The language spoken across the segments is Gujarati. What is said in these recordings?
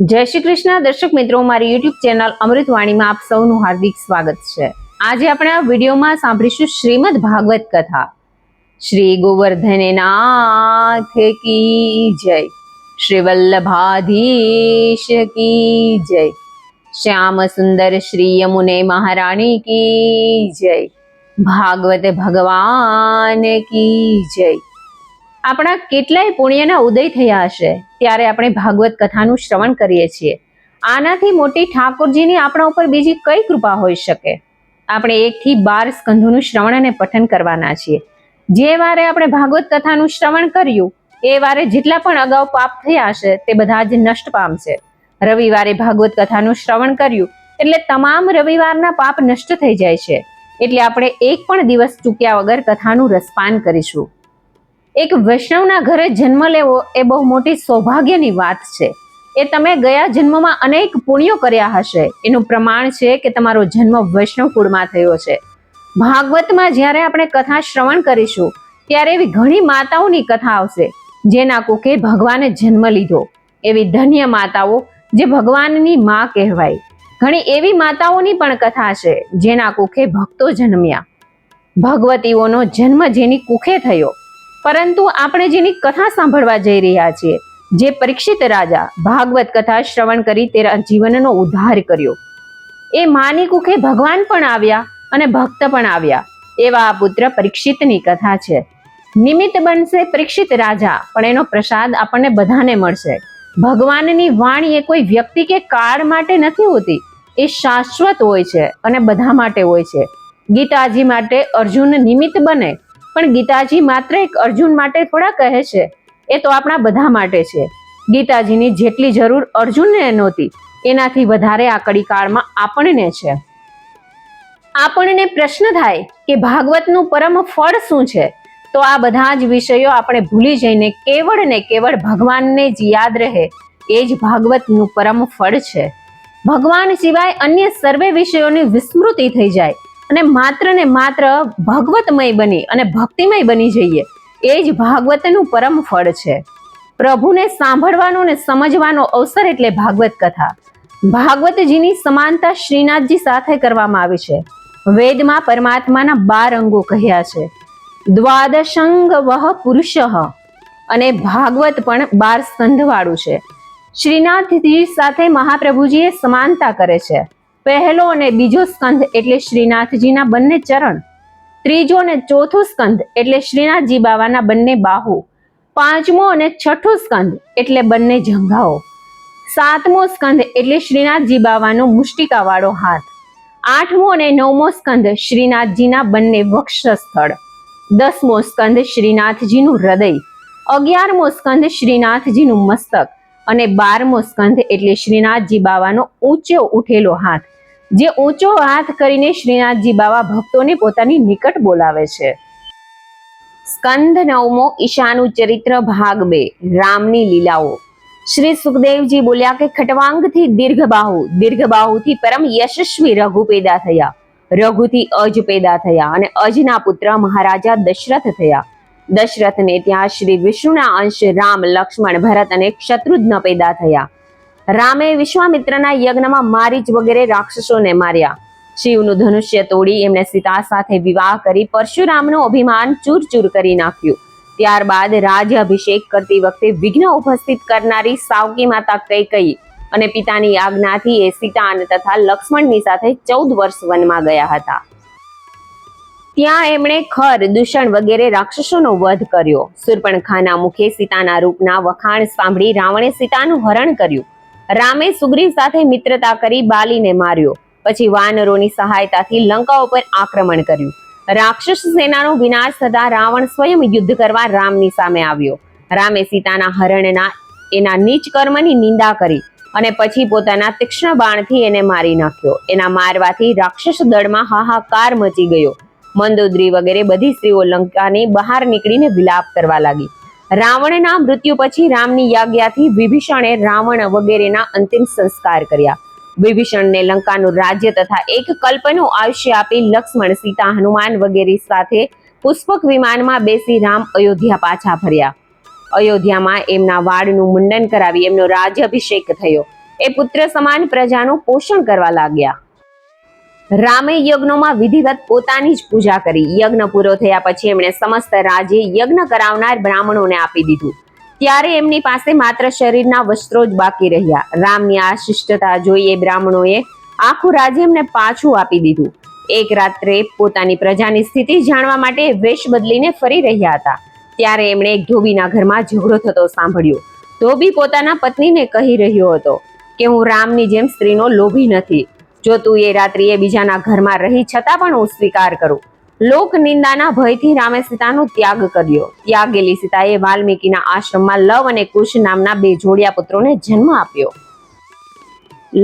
જય શ્રી કૃષ્ણ. દર્શક મિત્રો, મારી યુટ્યુબ ચેનલ અમૃતવાણીમાં આપ સૌનું હાર્દિક સ્વાગત છે. આજે આપણે આ વિડીયોમાં સાંભળીશું શ્રીમદ ભાગવત કથા. શ્રી ગોવર્ધન નાથ કી જય. શ્રી વલ્લભાધીશ કી જય. શ્યામ સુંદર શ્રી યમુને મહારાણી કી જય. ભાગવત ભગવાન કી જય. આપણા કેટલાય પુણ્યના ઉદય થયા હશે, ત્યારે આપણે ભાગવત કથાનું શ્રવણ કરીએ છીએ. આનાથી મોટી ઠાકોરજીની આપણા ઉપર બીજી કઈ કૃપા હોઈ શકે? આપણે એકથી બાર સ્કંધોનું શ્રવણ અને પઠન કરવાના છીએ. જે વારે આપણે ભાગવત કથાનું શ્રવણ કર્યું, એ વારે જેટલા પણ અગાઉ પાપ થયા હશે, તે બધા જ નષ્ટ પામશે. રવિવારે ભાગવત કથાનું શ્રવણ કર્યું, એટલે તમામ રવિવારના પાપ નષ્ટ થઈ જાય છે. એટલે આપણે એક પણ દિવસ ચૂક્યા વગર કથાનું રસપાન કરીશું. એક વૈષ્ણવના ઘરે જન્મ લેવો એ બહુ મોટી સૌભાગ્યની વાત છે. એ તમે ગયા જન્મમાં અનેક પુણ્યો કર્યા હશે. એનું પ્રમાણ છે કે તમારો જન્મ વૈષ્ણવ કુળમાં થયો છે. ભાગવતમાં જ્યારે આપણે કથા શ્રવણ કરીશું, ત્યારે એવી ઘણી માતાઓની કથા આવશે, જેના કુખે ભગવાને જન્મ લીધો. એવી ધન્ય માતાઓ જે ભગવાનની માં કહેવાય. ઘણી એવી માતાઓની પણ કથા છે, જેના કુખે ભક્તો જન્મ્યા. ભગવતીઓનો જન્મ જેની કુખે થયો. પરંતુ આપણે જેની કથા સાંભળવા જઈ રહ્યા છીએ, જે પરીક્ષિત રાજા ભાગવત કથા શ્રવણ કરી તેના જીવનનો ઉદ્ધાર કર્યો. એ માની કુખે ભગવાન પણ આવ્યા અને ભક્ત પણ આવ્યા. એવા આ પુત્ર પરીક્ષિતની કથા છે. નિમિત્ત બનશે પરીક્ષિત રાજા, પણ એનો પ્રસાદ આપણને બધાને મળશે. ભગવાનની વાણી એ કોઈ વ્યક્તિ કે કાળ માટે નથી હોતી. એ શાશ્વત હોય છે અને બધા માટે હોય છે. ગીતાજી માટે અર્જુન નિમિત્ત બને પણ ગીતાજી માત્ર એક અર્જુન માટે થોડા કહે છે. એ તો આપણા બધા માટે છે. ગીતાજીની જેટલી જરૂર અર્જુનને નહોતી, એનાથી વધારે આ કડીકાળમાં આપણને છે. આપણને પ્રશ્ન થાય કે ભાગવતનું પરમ ફળ શું છે? તો આ બધા જ વિષયો આપણે ભૂલી જઈને કેવળ ને કેવળ ભગવાનને જ યાદ રહે, એ જ ભાગવતનું પરમ ફળ છે. ભગવાન સિવાય અન્ય સર્વે વિષયોની વિસ્મૃતિ થઈ જાય. અને માત્ર ને માત્ર ભગવતમય બની અને ભક્તિમય બની જઈએ. એ જ ભાગવતનું પરમ ફળ છે. પ્રભુને સાંભળવાનો ને સમજવાનો અવસર એટલે ભાગવત કથા. ભાગવતજીની સમાનતા શ્રીનાથજી સાથે કરવામાં આવી છે. વેદમાં પરમાત્માના બાર અંગો કહ્યા છે. દ્વાદશંગ વહ પુરુષ અને ભાગવત પણ બાર સ્કંધવાળું છે. શ્રીનાથજી સાથે મહાપ્રભુજીએ સમાનતા કરે છે. પહેલો અને બીજો સ્કંધ એટલે શ્રીનાથજીના બંને ચરણ. ત્રીજો અને ચોથો સ્કંધ એટલે શ્રીનાથજી બાવાના બંને બાહુ. પાંચમો અને છઠ્ઠો સ્કંધ એટલે બંને જંઘાઓ. સાતમો સ્કંધ એટલે શ્રીનાથજી બાવાનો મુષ્ટિકાવાળો હાથ. આઠમો અને નવમો સ્કંધ શ્રીનાથજીના બંને વક્ષસ્થળ. દસમો સ્કંધ શ્રીનાથજીનું હૃદય. અગિયારમો સ્કંધ શ્રીનાથજીનું મસ્તક. અને બારમો સ્કંધ એટલે શ્રીનાથજી બાવાનો ઊંચો ઉઠેલો હાથ. જે ઊંચો હાથ કરીને શ્રીનાથજી બાવા ભક્તોને પોતાની નિકટ બોલાવે છે. સ્કંદ નવમો ઈશાનું ચરિત્ર ભાગ બે, રામની લીલાઓ. શ્રી સુખદેવજી બોલ્યા કે, ખટવાંગથી દીર્ઘબાહુ દીર્ઘબાહુથી પરમ યશસ્વી રઘુ પેદા થયા. રઘુથી અજ પેદા થયા અને અજના પુત્ર મહારાજા દશરથ થયા. દશરથને ત્યાં શ્રી વિષ્ણુના અંશ રામ, લક્ષ્મણ, ભરત અને શત્રુઘ્ન પેદા થયા. રામે વિશ્વામિત્રના યજ્ઞમાં મારીચ વગેરે રાક્ષસોને માર્યા. શિવનું ધનુષ્ય તોડી એમણે સીતા સાથે વિવાહ કરી પરશુરામનું અભિમાન ચૂર કરી નાખ્યું. ત્યારબાદ રાજ્યાભિષેક કરતી વખતે વિઘ્ન ઉપસ્થિત કરનારી સાવકી માતા કૈકઈ અને પિતાની આજ્ઞાથી એ સીતા તથા લક્ષ્મણની સાથે ચૌદ વર્ષ વનમાં ગયા હતા. ત્યાં એમણે ખર, દૂષણ વગેરે રાક્ષસોનો વધ કર્યો. સુરપણખાના મુખે સીતાના રૂપના વખાણ સાંભળી રાવણે સીતાનું હરણ કર્યું. રામે સુગ્રીવ સાથે મિત્રતા કરી બાલીને માર્યો. પછી વાનરોની સહાયતાથી લંકા ઉપર આક્રમણ કર્યું. રાક્ષસ સેનાનો વિનાશ થતા રાવણ સ્વયં યુદ્ધ કરવા રામની સામે આવ્યો. રામે સીતાના હરણના, એના નીચ કર્મની નિંદા કરી અને પછી પોતાના તીક્ષ્ણ બાણથી એને મારી નાખ્યો. એના મારવાથી રાક્ષસ દળમાં હાહાકાર મચી ગયો. મંદોદરી વગેરે બધી સ્ત્રીઓ લંકાની બહાર નીકળીને વિલાપ કરવા લાગી. રાવણના મૃત્યુ પછી રામની યાજ્ઞાથી વિભીષણે રાવણ વગેરેના અંતિમ સંસ્કાર કર્યા. વિભીષણને લંકાનું રાજ્ય તથા એક કલ્પનું આયુષ્ય આપી લક્ષ્મણ, સીતા, હનુમાન વગેરે સાથે પુષ્પક વિમાનમાં બેસી રામ અયોધ્યા પાછા ફર્યા. અયોધ્યામાં એમના વાળનું મુંડન કરાવી એમનો રાજ્યાભિષેક થયો. એ પુત્ર સમાન પ્રજાનું પોષણ કરવા લાગ્યા. રામે યજ્ઞોમાં વિધિવત પોતાની જ પૂજા કરી. યજ્ઞ પૂરો થયા પછી એમણે સમસ્ત રાજ્ય યજ્ઞ કરાવનાર બ્રાહ્મણોને આપી દીધું. ત્યારે એમની પાસે માત્ર શરીરના વસ્ત્રો જ બાકી રહ્યા. રામની આ શિષ્ટતા જોઈ એ બ્રાહ્મણોએ આખું રાજ્ય એમને પાછું આપી દીધું. એક રાત્રે પોતાની પ્રજાની સ્થિતિ જાણવા માટે વેશ બદલીને ફરી રહ્યા હતા. ત્યારે એમણે એક ધોબીના ઘરમાં ઝઘડો થતો સાંભળ્યો. ધોબી પોતાના પત્નીને કહી રહ્યો હતો કે, હું રામની જેમ સ્ત્રીનો લોભી નથી. જો તું એ રાત્રિએ બીજાના ઘરમાં રહી છતાં પણ હું સ્વીકાર કરું. લોક નિંદાના ભયથી રામે સીતાનો ત્યાગ કર્યો. ત્યાગેલી સીતાએ વાલ્મીકીના આશ્રમમાં લવ અને કુશ નામના બે જોડિયા પુત્રોને જન્મ આપ્યો.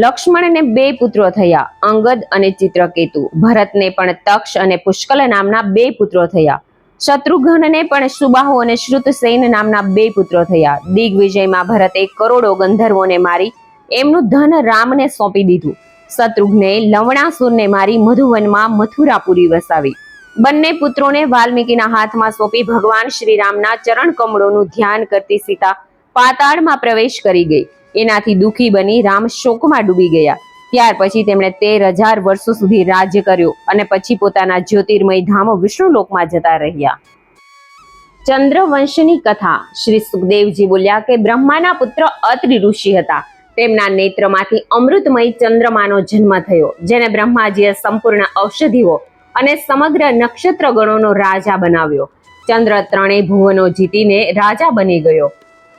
લક્ષ્મણને બે પુત્રો થયા, અંગદ અને ચિત્રકેતુ. ભરતને પણ તક્ષ અને પુષ્કલ નામના બે પુત્રો થયા. શત્રુઘ્નને પણ સુબાહુ અને શ્રુતસેન નામના બે પુત્રો થયા. દિગ્વિજયમાં ભરતે કરોડો ગંધર્વોને મારી, એમનું ધન રામને સોંપી દીધું. શત્રુઘ્ને લવણાસુરને મારી મધુવનમાં મથુરાપુરી વસાવી. બંને પુત્રોને વાલ્મીકીના હાથમાં સોંપી ભગવાન શ્રીરામના ચરણ કમળોનું ધ્યાન કરતી સીતા પાતાળમાં પ્રવેશ કરી ગઈ. એનાથી દુઃખી બની રામ શોકમાં ડૂબી ગયા. ત્યાર પછી તેમણે તેર હજાર વર્ષો સુધી રાજ્ય કર્યું અને પછી પોતાના જ્યોતિર્મય ધામ વિષ્ણુલોકમાં જતા રહ્યા. ચંદ્રવંશની કથા. શ્રી સુખદેવજી બોલ્યા કે બ્રહ્માના પુત્ર અત્રિ ઋષિ હતા. તેમના નેત્રમાંથી અમૃતમય ચંદ્રમાનો જન્મ થયો, જેને બ્રહ્માજીએ સંપૂર્ણ ઔષધિઓ અને સમગ્ર નક્ષત્ર ગણોનો રાજા બનાવ્યો. ચંદ્ર ત્રણેય ભુવનો જીતીને રાજા બની ગયો.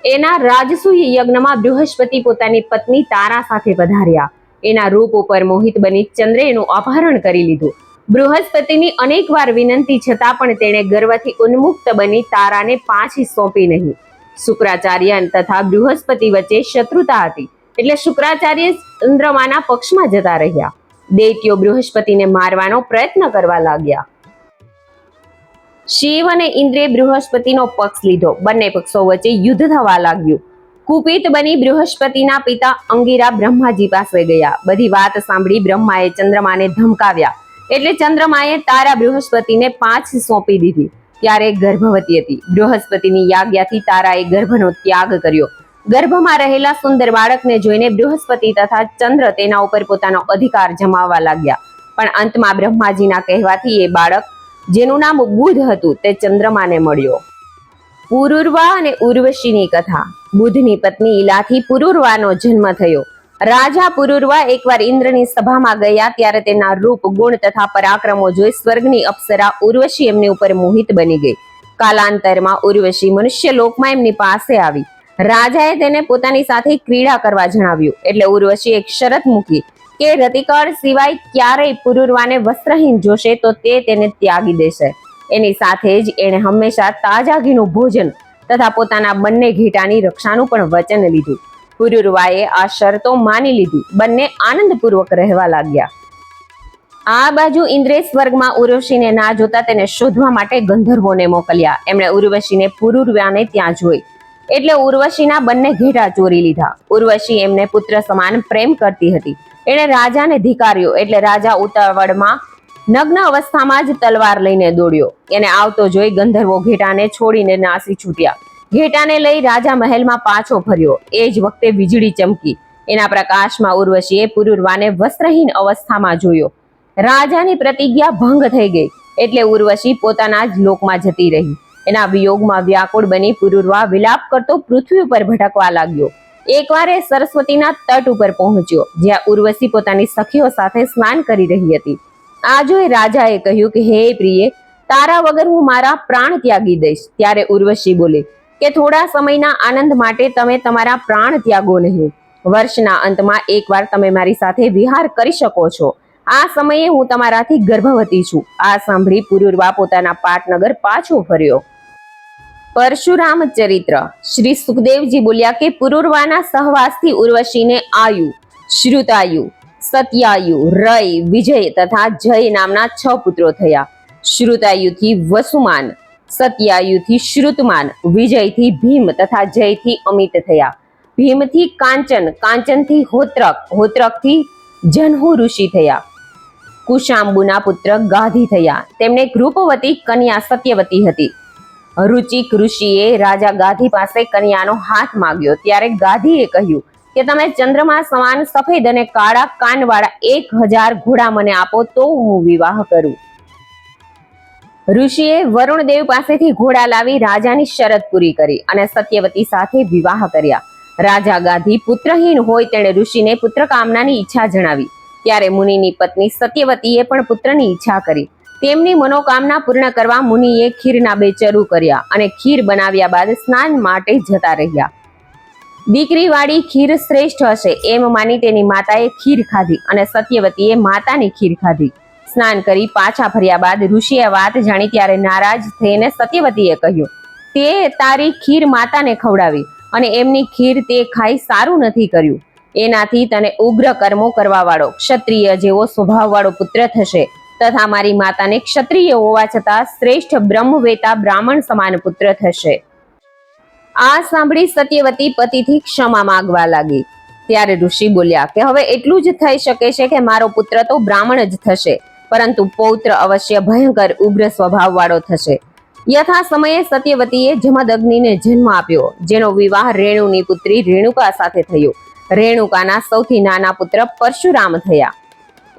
એના રાજસૂય યજ્ઞમાં બૃહસ્પતિ પોતાની પત્ની તારા સાથે પધાર્યા. એના રૂપ ઉપર મોહિત બની ચંદ્રે એનું અપહરણ કરી લીધું. બૃહસ્પતિની અનેકવાર વિનંતી છતાં પણ તેણે ગર્વથી ઉન્મુક્ત બની તારાને પાછી સોંપી નહીં. શુક્રાચાર્ય તથા બૃહસ્પતિ વચ્ચે શત્રુતા હતી. એટલે શુક્રાચાર્ય ચંદ્રમાના પક્ષમાં જતા રહ્યા. દૈત્યો બૃહસ્પતિને મારવાનો પ્રયત્ન કરવા લાગ્યા. શિવ અને ઇન્દ્રે બૃહસ્પતિનો પક્ષ લીધો. બંને પક્ષો વચ્ચે યુદ્ધ થવા લાગ્યું. કુપિત બની બૃહસ્પતિના પિતા અંગીરા બ્રહ્માજી પાસે ગયા. બધી વાત સાંભળી બ્રહ્માએ ચંદ્રમાને ધમકાવ્યા. એટલે ચંદ્રમાએ તારા બૃહસ્પતિને પાંચ સોંપી દીધી. ત્યારે ગર્ભવતી હતી. બૃહસ્પતિની યાજ્ઞાથી તારાએ ગર્ભનો ત્યાગ કર્યો. ગર્ભમાં રહેલા સુંદર બાળકને જોઈને બૃહસ્પતિ તથા ચંદ્ર તેના ઉપર પોતાનો અધિકાર જમાવવા લાગ્યા. પણ અંતમાં બ્રહ્માજીના કહેવાથી એ બાળક, જેનું નામ બુધ હતું, તે ચંદ્રમાને મળ્યો. પુરુર્વા અને ઉર્વશીની કથા. બુધની પત્ની ઈલાથી પુરુર્વાનો જન્મ થયો. રાજા પુરુર્વા એકવાર ઇન્દ્રની સભામાં ગયા ત્યારે તેના રૂપ, ગુણ તથા પરાક્રમો જોઈ સ્વર્ગની અપ્સરા ઉર્વશી એમની ઉપર મોહિત બની ગઈ. કાલાંતરમાં ઉર્વશી મનુષ્ય લોકમાં એમની પાસે આવી. રાજાએ તેને પોતાની સાથે ક્રીડા કરવા જણાવ્યું. એટલે ઉર્વશી એક શરત મૂકી કે રતિકાળ સિવાય ક્યારેય પુરુરવાને વસ્ત્રહીન જોશે તો તે તેને ત્યાગી દેશે. એની સાથે જ એણે હંમેશા તાજા ઘીનું ભોજન તથા પોતાના બંને ઘેટાની રક્ષાનું પણ વચન લીધું. પુરુરવાએ આ શરતો માની લીધી. બંને આનંદપૂર્વક રહેવા લાગ્યા. આ બાજુ ઇન્દ્રે સ્વર્ગમાં ઉર્વશીને ના જોતા તેને શોધવા માટે ગંધર્વોને મોકલ્યા. એમણે ઉર્વશીને પુરુરવાને ત્યાં જોઈ. એટલે ઉર્વશીના બંને ઘેટા ચોરી લીધા. ઉર્વશી એમને પુત્ર સમાન પ્રેમ કરતી હતી. એણે રાજાને ધિકાર્યો એટલે રાજા ઉતાવળમાં નગ્ન અવસ્થામાં જ તલવાર લઈને દોડ્યો. એને આવતો જોઈ ગંધર્વો ઘેટાને છોડીને નાસી છૂટ્યા. ઘેટાને લઈ રાજા મહેલમાં પાછો ફર્યો. એ જ વખતે વીજળી ચમકી. એના પ્રકાશમાં ઉર્વશીએ પુરુર્વાને વસ્ત્રહીન અવસ્થામાં જોયો. રાજાની પ્રતિજ્ઞા ભંગ થઈ ગઈ. એટલે ઉર્વશી પોતાના જ લોકમાં જતી રહી. એના વિયોગમાં વ્યાકુળ બની પુરુરવા વિલાપ કરતો પૃથ્વી ઉપર ભટકવા લાગ્યો. એકવાર એ સરસ્વતીના તટ ઉપર પહોંચ્યો, જ્યાં ઉર્વશી પોતાની સખીઓ સાથે સ્નાન કરી રહી હતી. આ જોઈ રાજાએ કહ્યું કે, હે પ્રિય, તારા વગર હું મારા પ્રાણ ત્યાગી દઈશ. ત્યારે ઉર્વશી બોલી, કે થોડા સમયના આનંદ માટે તમે તમારા પ્રાણ ત્યાગો નહીં. વર્ષના અંતમાં એકવાર તમે મારી સાથે વિહાર કરી શકો છો. આ સમયે હું તમારાથી ગર્ભવતી છું. આ સાંભળી પુરુરવા પોતાના પાટનગર પાછો ફર્યો. પરશુરામ ચરિત્ર. શ્રી સુખદેવજી બોલ્યા કે, પુરુરવાના સહવાસથી ઉર્વશીને આયુ, શ્રુતાયુ, સત્યાયુ, રય, વિજય તથા જય નામના છ પુત્રો થયા. શ્રુતાયુથી વસુમાન, સત્યાયુથી શ્રુતમાન, વિજયથી ભીમ તથા જયથી અમિત થયા. ભીમથી કાંચન, કાંચનથી હોત્રક, હોત્રકથી જન્હુ ઋષિ થયા. કુશાંબુના પુત્ર ગાધી થયા. તેમને કૃપવતી કન્યા સત્યવતી હતી. રુચિક ઋષિએ રાજા ગાધી પાસે કન્યાનો હાથ માંગ્યો. ત્યારે ગાધીએ કહ્યું કે, તમે ચંદ્રમા સમાન સફેદ અને કાળા કાનવાળા એક હજાર ઘોડા મને આપો તો હું વિવાહ કરું. ઋષિએ વરુણદેવ પાસેથી ઘોડા લાવી રાજાની શરત પૂરી કરી અને સત્યવતી સાથે વિવાહ કર્યા. રાજા ગાંધી પુત્રહીન હોય તેણે ઋષિને પુત્ર કામનાની ઈચ્છા જણાવી. ત્યારે મુનિની પત્ની સત્યવતીએ પણ પુત્રની ઈચ્છા કરી. તેમની મનોકામના પૂર્ણ કરવા મુનિએ ખીરના બે ચરુ કર્યા અને ખીર બનાવ્યા બાદ સ્નાન માટે જતા રહ્યા. દીકરીવાળી ખીર શ્રેષ્ઠ હશે એમ માની તેની માતાએ ખીર ખાધી અને સત્યવતીએ માતાની ખીર ખાધી. સ્નાન કરી પાછા ફર્યા બાદ ઋષિએ વાત જાણી ત્યારે નારાજ થઈને સત્યવતીએ કહ્યું, તે તારી ખીર માતાને ખવડાવી અને એમની ખીર તે ખાઈ સારું નથી કર્યું. એનાથી તને ઉગ્ર કર્મો કરવા વાળો ક્ષત્રિય જેવો સ્વભાવવાળો પુત્ર થશે. તથા મારી માતાને ક્ષત્રિય હોવા છતાં શ્રેષ્ઠ બ્રહ્મવેતા બ્રાહ્મણ સમાન પુત્ર થશે. આ સાંભળી સત્યવતી પતિથી ક્ષમા માંગવા લાગી. ત્યારે ઋષિ બોલ્યા કે હવે એટલું જ થઈ શકે છે કે મારો પુત્ર તો બ્રાહ્મણ જ થશે, પરંતુ પૌત્ર અવશ્ય ભયંકર ઉગ્ર સ્વભાવ વાળો થશે. યથા સમયે સત્યવતીએ જમદગ્નિને જન્મ આપ્યો, જેનો વિવાહ રેણુની પુત્રી રેણુકા સાથે થયો. રેણુકાના સૌથી નાના પુત્ર પરશુરામ થયા.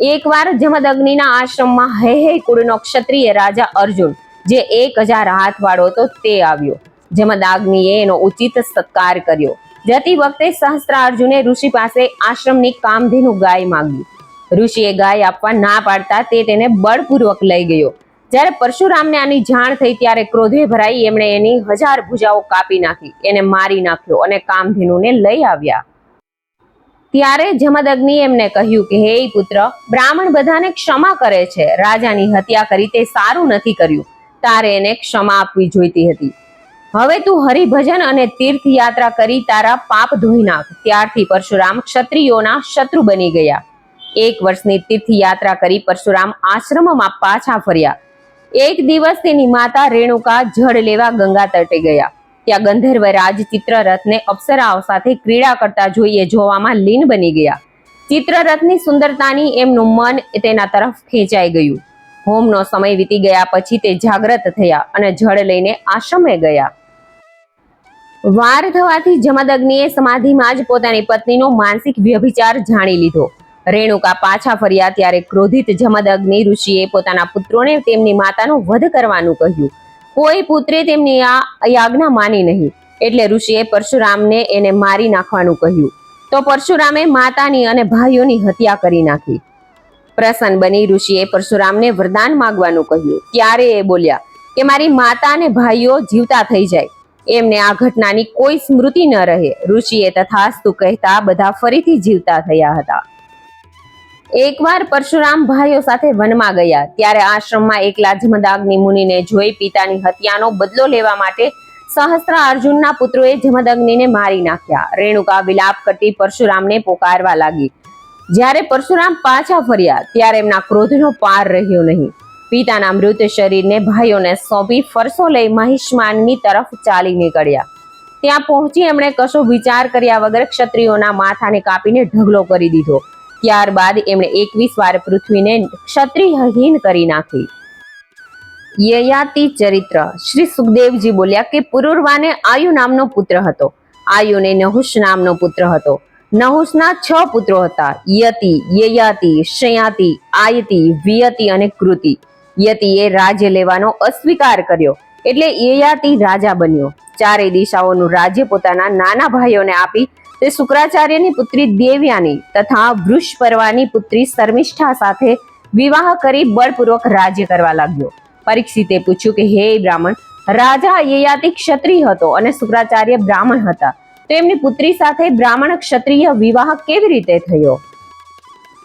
એકવાર જમદગ્નિના આશ્રમમાં હે હે કુળનો ક્ષત્રિય રાજા અર્જુન, જે એક હજાર હાથ વાળો હતો તે આવ્યો. જમદાગ્નિએ એનો ઉચિત સત્કાર કર્યો. જતી વખતે સહસ્ત્રાર્જુને ઋષિ પાસે આશ્રમની કામધેનુ ગાય માંગી. ઋષિએ ગાય આપવા ના પાડતા તે તેને બળપૂર્વક લઈ ગયો. જ્યારે પરશુરામને આની જાણ થઈ ત્યારે ક્રોધે ભરાઈ એમણે એની હજાર ભુજાઓ કાપી નાખી. એને મારી નાખ્યો અને કામધેનુને લઈ આવ્યા. ત્યારે જમદગ્નિ એમને કહ્યું કે, હે પુત્ર, બ્રાહ્મણ બધાને ક્ષમા કરે છે. રાજાની હત્યા કરી તે સારું નથી કર્યું. તારે એને ક્ષમા આપવી જોઈતી હતી. હવે તું હરિભજન અને તીર્થયાત્રા કરી તારા પાપ ધોઈ નાખ. ત્યારથી પરશુરામ ક્ષત્રિયોના શત્રુ બની ગયા. એક વર્ષની તીર્થયાત્રા કરી પરશુરામ આશ્રમમાં પાછા ફર્યા. એક દિવસ તેની માતા રેણુકા જળ લેવા ગંગા તટે ગયા. ત્યાં ગંધર્વ રાજ ચિત્રરથને અપ્સરાઓ સાથે ક્રીડા કરતા જોઈએ જોવામાં લીન બની ગયા. ચિત્રરથની સુંદરતાની એમનું મન તેના તરફ ખેંચાઈ ગયું. હોમનો સમય વીતી ગયા પછી તે જાગ્રત થયા અને જળ લઈને આશ્રમે ગયા. વાર થવાથી જમદગ્નિએ સમાધિમાં જ પોતાની પત્નીનો માનસિક વ્યભિચાર જાણી લીધો. રેણુકા પાછા ફર્યા ત્યારે ક્રોધિત જમદગ્નિ ઋષિએ પોતાના પુત્રોને તેમની માતાનો વધ કરવાનું કહ્યું. કોઈ પુત્રે તેમની આ યાજ્ઞા માની નહીં. એટલે ઋષિએ પરશુરામને એને મારી નાખવાનું કહ્યું. તો પરશુરામે માતાની અને ભાઈઓની હત્યા કરી નાખી. પ્રસન્ન બની ઋષિએ પરશુરામને વરદાન માગવાનું કહ્યું. ત્યારે એ બોલ્યા કે મારી માતા અને ભાઈઓ જીવતા થઈ જાય. એમને આ ઘટનાની કોઈ સ્મૃતિ ન રહે. ઋષિએ તથાસ્તુ કહેતા બધા ફરીથી જીવતા થયા હતા. એકવાર પરશુરામ ભાઈઓ સાથે વનમાં ગયા, ત્યારે આશ્રમમાં એકલા જમદાગ્નિ મુનિને જોઈ પિતાની હત્યાનો બદલો લેવા માટે સહસ્ત્ર અર્જુનના પુત્રોએ જમદગ્નિને મારી નાખ્યા. રેણુકા વિલાપ કરતી પરશુરામને પોકારવા લાગી. જ્યારે પરશુરામ પાછા ફર્યા, ત્યારે એમના ક્રોધનો પાર રહ્યો નહીં. પિતાના મૃત શરીરને ભાઈઓને સોંપી ફરસો લઈ મહિષ્માનની તરફ ચાલી નીકળ્યા. ત્યાં પહોંચી એમણે કશો વિચાર કર્યા વગર ક્ષત્રિયોના માથાને કાપીને ઢગલો કરી દીધો. ત્યારબાદ એમણે એકવીસ વાર પૃથ્વીને ક્ષત્રિયહીન કરી નાખી. યયાતિ ચરિત્ર. શ્રી સુખદેવજી બોલ્યા કે પુરુરવાને આયુ નામનો પુત્ર હતો. આયુને નહુષ નામનો પુત્ર હતો. નહુષના છ પુત્રો હતા. યતિ, યયાતિ શયાતિ આયતિ, વિયતિ અને કૃતિ. યતિએ રાજ્ય લેવાનો અસ્વીકાર કર્યો. એટલે યયાતિ રાજા બન્યો. ચારેય દિશાઓનું રાજ્ય પોતાના નાના ભાઈઓને આપી તે શુક્રાચાર્યની પુત્રી દેવ્યાની તથા વૃષપર્વાની પુત્રી શર્મિષ્ઠા સાથે વિવાહ કરી બળપૂર્વક રાજ્ય કરવા લાગ્યો. પરીક્ષિતે પૂછ્યું કે, હે બ્રાહ્મણ, રાજા યયાતિ ક્ષત્રિય હતો અને શુક્રાચાર્ય બ્રાહ્મણ હતા. તો એમની પુત્રી સાથે બ્રાહ્મણ ક્ષત્રિય વિવાહ કેવી રીતે થયો?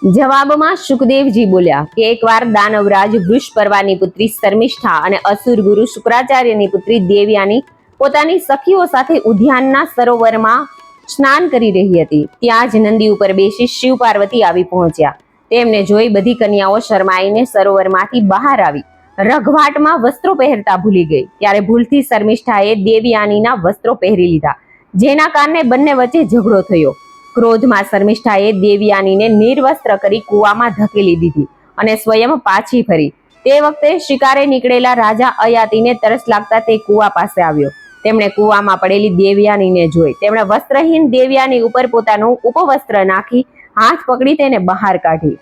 જવાબમાં સુખદેવજી બોલ્યા કે, એકવાર દાનવરાજ વૃષપર્વાની પુત્રી શર્મિષ્ઠા અને અસુર ગુરુ શુક્રાચાર્યની પુત્રી દેવ્યાની પોતાની સખીઓ સાથે ઉદ્યાનના સરોવરમાં સ્નાન કરી રહી હતી. ત્યાં જ નંદી ઉપર બેસી શિવ પાર્વતી આવી પહોંચ્યા. તેમને જોઈ બધી કન્યાઓ શરમાઈને સરોવરમાંથી બહાર આવી. રઘવાટમાં વસ્ત્રો પહેરતા ભૂલી ગઈ. ત્યારે ભૂલથી શર્મિષ્ઠાએ દેવયાનીના વસ્ત્રો પહેરી લીધા, જેના કારણે બંને વચ્ચે ઝઘડો થયો. ક્રોધમાં શર્મિષ્ઠાએ દેવયાનીને નિર્વસ્ત્ર કરી કૂવામાં ધકેલી દીધી અને સ્વયં પાછી ફરી. તે વખતે શિકારે નીકળેલા રાજા અયાતીને તરસ લાગતા તે કૂવા પાસે આવ્યો. તેમણે કૂવામાં પડેલી દેવ્યાનીને જોઈ. તેમણે વસ્ત્રહીન દેવ્યાની ઉપર પોતાનું ઉપવસ્ત્ર નાખી, હાથ પકડી તેને બહાર કાઢી.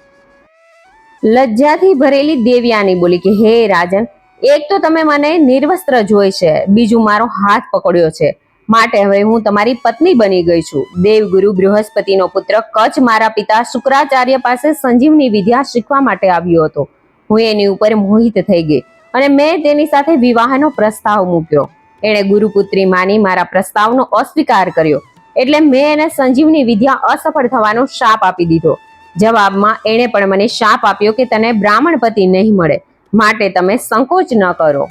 લજ્જાથી ભરેલી દેવ્યાની બોલી કે, હે રાજન, એક તો તમે મને નિર્વસ્ત્ર જોઈ છે, બીજું મારો હાથ પકડ્યો છે. માટે હવે હું તમારી પત્ની બની ગઈ છું. દેવગુરુ બૃહસ્પતિનો પુત્ર કચ્છ મારા પિતા શુક્રાચાર્ય પાસે સંજીવની વિદ્યા શીખવા માટે આવ્યો હતો. હું એની ઉપર મોહિત થઈ ગઈ અને મેં તેની સાથે વિવાહનો પ્રસ્તાવ મૂક્યો. એણે ગુરુપુત્રી માની મારા પ્રસ્તાવનો અસ્વીકાર કર્યો. એટલે મેં એને સંજીવની વિદ્યા અસફળ થવાનો શાપ આપી દીધો. જવાબમાં એણે પણ મને શાપ આપ્યો કે તને બ્રાહ્મણ પતિ નહીં મળે. માટે તમે સંકોચ ન કરો.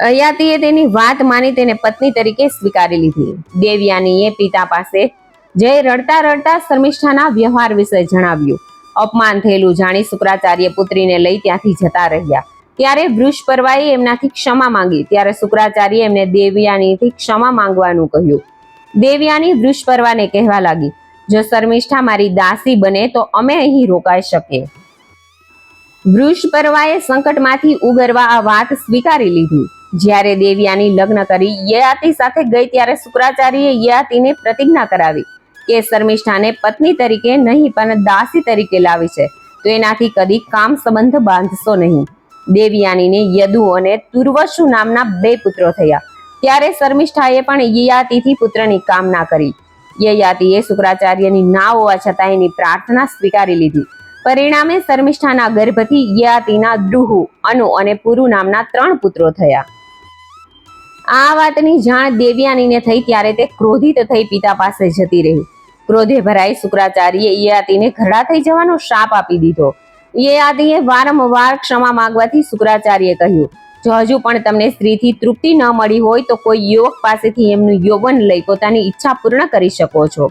અયાતીએ તેની વાત માની તેને પત્ની તરીકે સ્વીકારી લીધી. દેવયાનીએ પિતા પાસે જઈ રડતા રડતા શર્મિષ્ઠાના વ્યવહાર વિશે જણાવ્યું. અપમાન થયેલું જાણી શુક્રાચાર્ય પુત્રીને લઈ ત્યાંથી જતા રહ્યા. ત્યારે વૃષપર્વાએ એમનાથી ક્ષમા માંગી. ત્યારે શુક્રાચાર્ય એમને દેવયાનીથી ક્ષમા માંગવાનું કહ્યું. દેવયાની વૃષપર્વાને કહેવા લાગી, જો શર્મિષ્ઠા મારી દાસી બને, તો અમે અહીં રોકાઈ શકીએ. વૃષપર્વાએ સંકટમાંથી ઉગરવા આ વાત સ્વીકારી લીધી. જ્યારે દેવ્યાની લગ્ન કરી યયાતિ સાથે ગઈ, ત્યારે શુક્રાચાર્યએ યયાતિને પ્રતિજ્ઞા કરાવી કે શર્મિષ્ઠાને પત્ની તરીકે નહીં, પણ દાસી તરીકે લાવી છે. તો એનાથી કદી કામ સંબંધ બાંધશો નહીં. દેવયાનીને યદુ અને તુર્વશુ નામના બે પુત્રો થયા. ત્યારે શર્મિષ્ઠાએ પણ યયાતિથી પુત્રની કામના કરી. યયાતિએ શુક્રાચાર્યની ના હોવા છતાં એની પ્રાર્થના સ્વીકારી લીધી. પરિણામે શર્મિષ્ઠાના ગર્ભથી યયાતિના દ્રુહુ અનુ અને પુરુ નામના ત્રણ પુત્રો થયા. આ વાતની જાણ દેવયાનીને થઈ ત્યારે તે ક્રોધિત થઈ પિતા પાસે જતી રહી. ક્રોધે ભરાઈ શુક્રાચાર્યે યયાતિને ઘરડા થઈ જવાનો શાપ આપી દીધો. યયાતિએ વારંવાર ક્ષમા માંગવાથી શુક્રાચાર્ય કહ્યું, જો હજુ પણ તમને સ્ત્રીથી તૃપ્તિ ન મળી હોય તો કોઈ યુવક પાસેથી એમનું યૌવન લઈ પોતાની ઈચ્છા પૂર્ણ કરી શકો છો.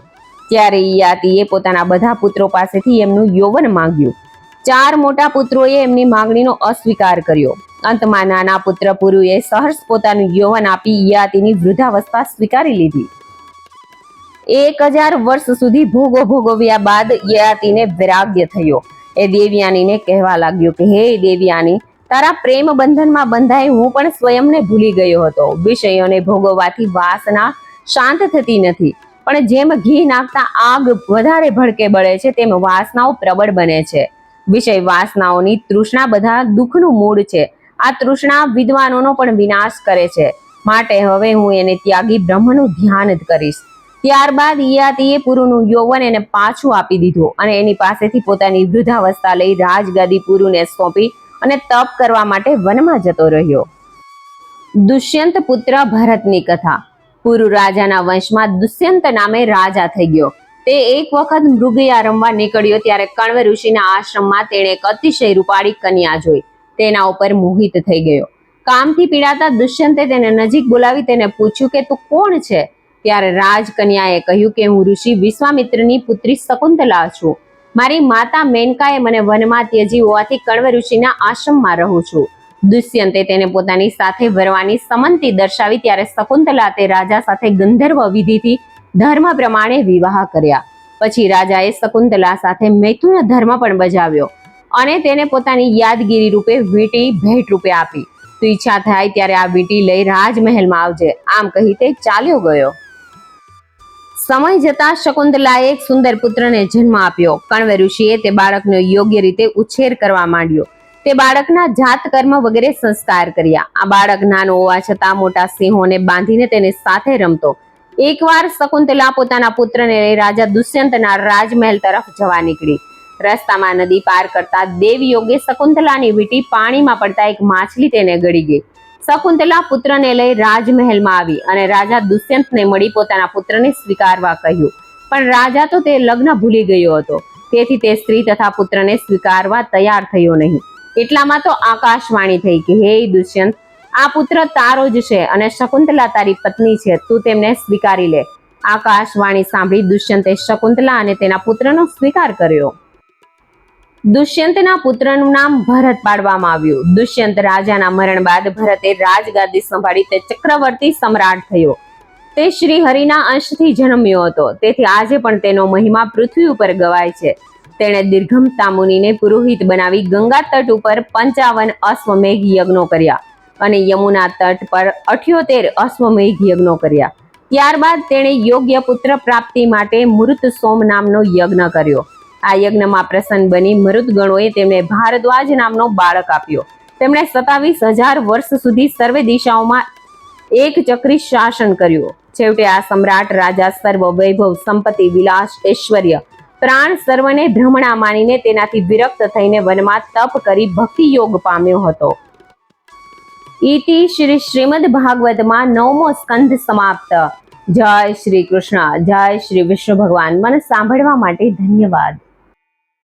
ત્યારે યયાતિએ પોતાના બધા પુત્રો પાસેથી એમનું યૌવન માંગ્યું. ચાર મોટા પુત્રોએ એમની માંગણીનો અસ્વીકાર કર્યો. અંતમાં નાના પુત્ર પુરુએ સહર્ષ પોતાનું યૌવન આપી યયાતિની વૃદ્ધાવસ્થા સ્વીકારી લીધી. એક હજાર વર્ષ સુધી ભોગો ભોગવ્યા બાદ યયાતિને વૈરાગ્ય થયો. એ દેવયાનીને કહેવા લાગ્યો કે, હે દેવયાની, તારા પ્રેમ બંધનમાં બંધાઈ હું પણ સ્વયંને ભૂલી ગયો હતો. વિષયોને ભોગવવાથી વાસના શાંત થતી નથી. પણ જેમ ઘી નાખતા આગ વધારે ભડકે બળે છે, તેમ વાસનાઓ પ્રબળ બને છે. વિષય વાસનાઓની તૃષ્ણા બધા દુઃખનું મૂળ છે. આ તૃષ્ણા વિદ્વાનોનો પણ વિનાશ કરે છે. માટે હવે હું એને ત્યાગી બ્રહ્મનું ધ્યાન જ કરીશ. ત્યારબાદ યાતિએ પુરુનું યૌવન એને પાછું આપી દીધું અને એની પાસેથી પોતાની વૃદ્ધાવસ્થા લઈ રાજગાદી પુરુને સોંપી અને તપ કરવા માટે વનમાં જતો રહ્યો. દુષ્યંત પુત્ર ભરતની કથા. પુરુ રાજાના વંશમાં દુષ્યંત નામે રાજા થઈ ગયો. તે એક વખત મૃગયા રમવા નીકળ્યો ત્યારે કણવ ઋષિના આશ્રમમાં તેણે એક અતિશય રૂપાળી કન્યા જોઈ. તેના ઉપર મોહિત થઈ ગયો. કામથી પીડાતા દુષ્યંતે તેને નજીક બોલાવી તેને પૂછ્યું કે, તું કોણ છે? ત્યારે રાજકન્યાએ કહ્યું કે હું ઋષિ વિશ્વામિત્રની પુત્રી શકુંતલા છું. મારી માતા મેનકાએ મને વનમાં ત્યજી હોવાથી કણવ ઋષિના આશ્રમમાં રહું છું. દુષ્યંતે તેને પોતાની સાથે ભરવાની સંમતિ દર્શાવી ત્યારે શકુંતલા તે રાજા સાથે ગંધર્વ વિધિથી ધર્મ પ્રમાણે વિવાહ કર્યા. પછી રાજાએ શકુંતલા સાથે મૈથુન ધર્મ પણ બજાવ્યો અને તેને પોતાની યાદગીરી રૂપે વીંટી ભેટ રૂપે આપી. તું ઈચ્છા થાય ત્યારે આ વીંટી લઈ રાજમહેલમાં આવજે. આમ કહી તે ચાલ્યો ગયો. સમય જતા શકુંતલાએ એક સુંદર પુત્રને જન્મ આપ્યો. કણવ ઋષિએ તે બાળકનો યોગ્ય રીતે ઉછેર કરવા માંડ્યો. તે બાળકના જાત કર્મ વગેરે સંસ્કાર કર્યા. આ બાળક નાનો હોવા છતાં મોટા સિંહોને બાંધીને તેને સાથે રમતો. એકવાર શકુંતલા પોતાના પુત્રને રાજા દુષ્યંતના રાજમહેલ તરફ જવા નીકળી. રસ્તામાં નદી પાર કરતા દેવયોગે શકુંતલાની વીંટી પાણીમાં પડતા એક માછલી તેને ગળી ગઈ. શકુંતલા પુત્રને લઈ રાજમહેલમાં આવી અને રાજા દુષ્યંતને મળી પોતાના પુત્રને સ્વીકારવા કહ્યું. પણ રાજા તો તે લગ્ન ભૂલી ગયો હતો. તેથી તે સ્ત્રી તથા પુત્રને સ્વીકારવા તૈયાર થયો નહીં. એટલામાં તો આકાશવાણી થઈ કે, હે દુષ્યંત, આ પુત્ર તારો જ છે અને શકુંતલા તારી પત્ની છે. તું તેમને સ્વીકારી લે. આકાશવાણી સાંભળી દુષ્યંતે શકુંતલા અને તેના પુત્રનો સ્વીકાર કર્યો. દુષ્યંતના પુત્રનું નામ ભરત પાડવામાં આવ્યું. દુષ્યંત રાજાના મરણ બાદ ભરતે રાજગાદી સંભાળી તે ચક્રવર્તી સમ્રાટ થયો. તે શ્રી હરિના અંશથી જન્મ્યો હતો. તેથી આજે પણ તેનો મહિમા પૃથ્વી ઉપર ગવાય છે. તેણે દીર્ઘમતા મુનિને પુરોહિત બનાવી ગંગા તટ ઉપર પંચાવન અશ્વમેઘ યજ્ઞો કર્યા અને યમુના તટ પર અઠ્યોતેર અશ્વમેઘ યજ્ઞો કર્યા. ત્યારબાદ તેણે યોગ્ય પુત્ર પ્રાપ્તિ માટે મૃત સોમ નામનો યજ્ઞ કર્યો. આ યજ્ઞમાં પ્રસન્ન બની મૃત ગણોએ તેમને ભારદ્વાજ નામનો બાળક આપ્યો. તેમણે સતાવીસ હજાર વર્ષ સુધી સર્વે દિશાઓમાં એક ચક્રી શાસન કર્યું. છેવટે આ સમ્રાટ રાજા સર્વ વૈભવ સંપત્તિ વિલાસ ઐશ્વર્ય પ્રાણ સર્વને ભ્રમણા માનીને તેનાથી વિરક્ત થઈને વનમાં તપ કરી ભક્તિ યોગ પામ્યો હતો. ઇતિ શ્રી શ્રીમદ ભાગવતમાં નવમો સ્કંદ સમાપ્ત. જય શ્રી કૃષ્ણ, જય શ્રી વિષ્ણુ ભગવાન. મને સાંભળવા માટે ધન્યવાદ.